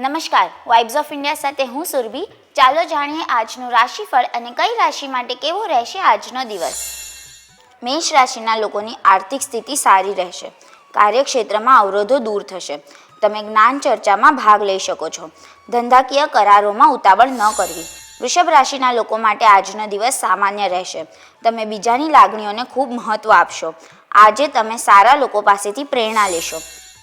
નમસ્કાર vibes of India સાથે હું સુરભી. ચાલો જાણીએ આજનું રાશિફળ અને કઈ રાશિ માટે કેવો રહેશે આજનો દિવસ. મેષ રાશિના લોકોની આર્થિક સ્થિતિ સારી રહેશે. કાર્યક્ષેત્રમાં અવરોધો દૂર થશે. તમે જ્ઞાન ચર્ચામાં ભાગ લઈ શકો છો. ધંધાકીય કરારોમાં ઉતાવળ ન કરવી. વૃષભ રાશિના લોકો માટે આજનો દિવસ સામાન્ય રહેશે. તમે બીજાની લાગણીઓને ખૂબ મહત્ત્વ આપશો. આજે તમે સારા લોકો પાસેથી પ્રેરણા લેશો.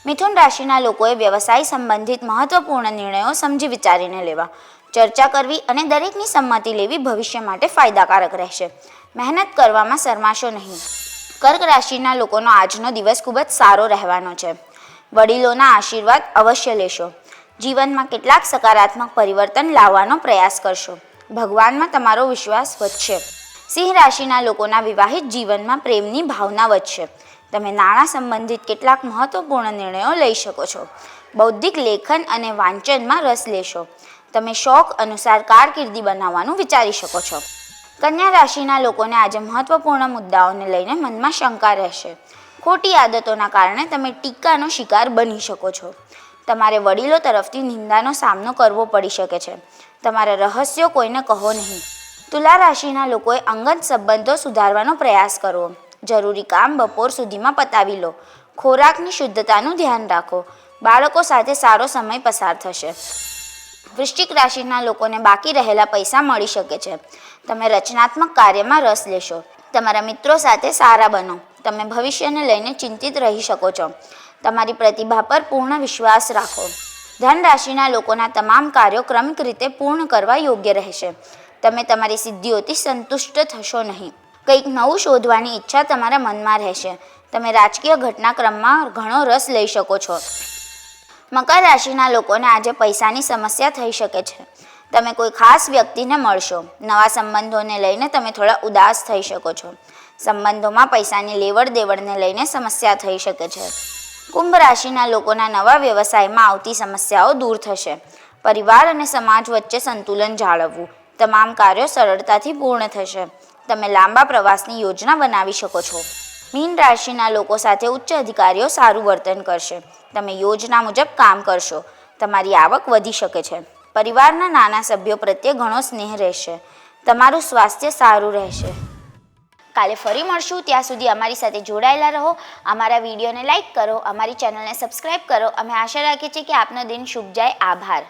મિથુન રાશિના લોકોએ વ્યવસાય સંબંધિત મહત્વપૂર્ણ નિર્ણયો સમજી વિચારીને લેવા. ચર્ચા કરવી અને દરેકની સંમતિ લેવી ભવિષ્ય માટે ફાયદાકારક રહેશે. મહેનત કરવામાં શરમાશો નહીં. કર્ક રાશિના લોકોનો આજનો દિવસ ખૂબ જ સારો રહેવાનો છે. વડીલોના આશીર્વાદ અવશ્ય લેશો. જીવનમાં કેટલાક સકારાત્મક પરિવર્તન લાવવાનો પ્રયાસ કરશો. ભગવાનમાં તમારો વિશ્વાસ વધશે. સિંહ રાશિના લોકોના વિવાહિત જીવનમાં પ્રેમની ભાવના વધશે. તમે નાણાં સંબંધિત કેટલાક મહત્વપૂર્ણ નિર્ણયો લઈ શકો છો. બૌદ્ધિક લેખન અને વાંચનમાં રસ લેશો. તમે શોખ અનુસાર કારકિર્દી બનાવવાનું વિચારી શકો છો. કન્યા રાશિના લોકોને આજે મહત્વપૂર્ણ મુદ્દાઓને લઈને મનમાં શંકા રહેશે. ખોટી આદતોના કારણે તમે ટીકાનો શિકાર બની શકો છો. તમારે વડીલો તરફથી નિંદાનો સામનો કરવો પડી શકે છે. તમારા રહસ્યો કોઈને કહો નહીં. તુલા રાશિના લોકોએ અંગત સંબંધો સુધારવાનો પ્રયાસ કરવો. જરૂરી કામ બપોર સુધીમાં પતાવી લો. ખોરાકની શુદ્ધતાનું ધ્યાન રાખો. બાળકો સાથે સારો સમય પસાર થશે. વૃશ્ચિક રાશિના લોકોને બાકી રહેલા પૈસા મળી શકે છે. તમે રચનાત્મક કાર્યમાં રસ લેશો. તમારા મિત્રો સાથે સારા બનો. તમે ભવિષ્યને લઈને ચિંતિત રહી શકો છો. તમારી પ્રતિભા પર પૂર્ણ વિશ્વાસ રાખો. ધન રાશિના લોકોના તમામ કાર્યો ક્રમિક રીતે પૂર્ણ કરવા યોગ્ય રહેશે. તમે તમારી સિદ્ધિઓથી સંતુષ્ટ થશો નહીં. કંઈક નવું શોધવાની ઈચ્છા તમારા મનમાં રહેશે. તમે રાજકીય ઘટનાક્રમમાં ઘણો રસ લઈ શકો છો. મકર રાશિના લોકોને આજે પૈસાની સમસ્યા થઈ શકે છે. તમે કોઈ ખાસ વ્યક્તિને મળશો. નવા સંબંધોને લઈને તમે થોડા ઉદાસ થઈ શકો છો. સંબંધોમાં પૈસાની લેવડ દેવડને લઈને સમસ્યા થઈ શકે છે. કુંભ રાશિના લોકોના નવા વ્યવસાયમાં આવતી સમસ્યાઓ દૂર થશે. પરિવાર અને સમાજ વચ્ચે સંતુલન જાળવવું. તમામ કાર્યો સરળતાથી પૂર્ણ થશે. તમે લાંબા પ્રવાસની યોજના બનાવી શકો છો. મીન રાશિના લોકો સાથે ઉચ્ચ અધિકારીઓ સારું વર્તન કરશે. તમે યોજના મુજબ કામ કરશો. તમારી આવક વધી શકે છે. પરિવારના નાના સભ્યો પ્રત્યે ઘણો સ્નેહ રહેશે. તમારું સ્વાસ્થ્ય સારું રહેશે. કાલે ફરી મળશું. ત્યાં સુધી અમારી સાથે જોડાયેલા રહો. અમારા વિડીયોને લાઇક કરો. અમારી ચેનલને સબસ્ક્રાઈબ કરો. અમે આશા રાખીએ છીએ કે આપનો દિન શુભ જાય. આભાર.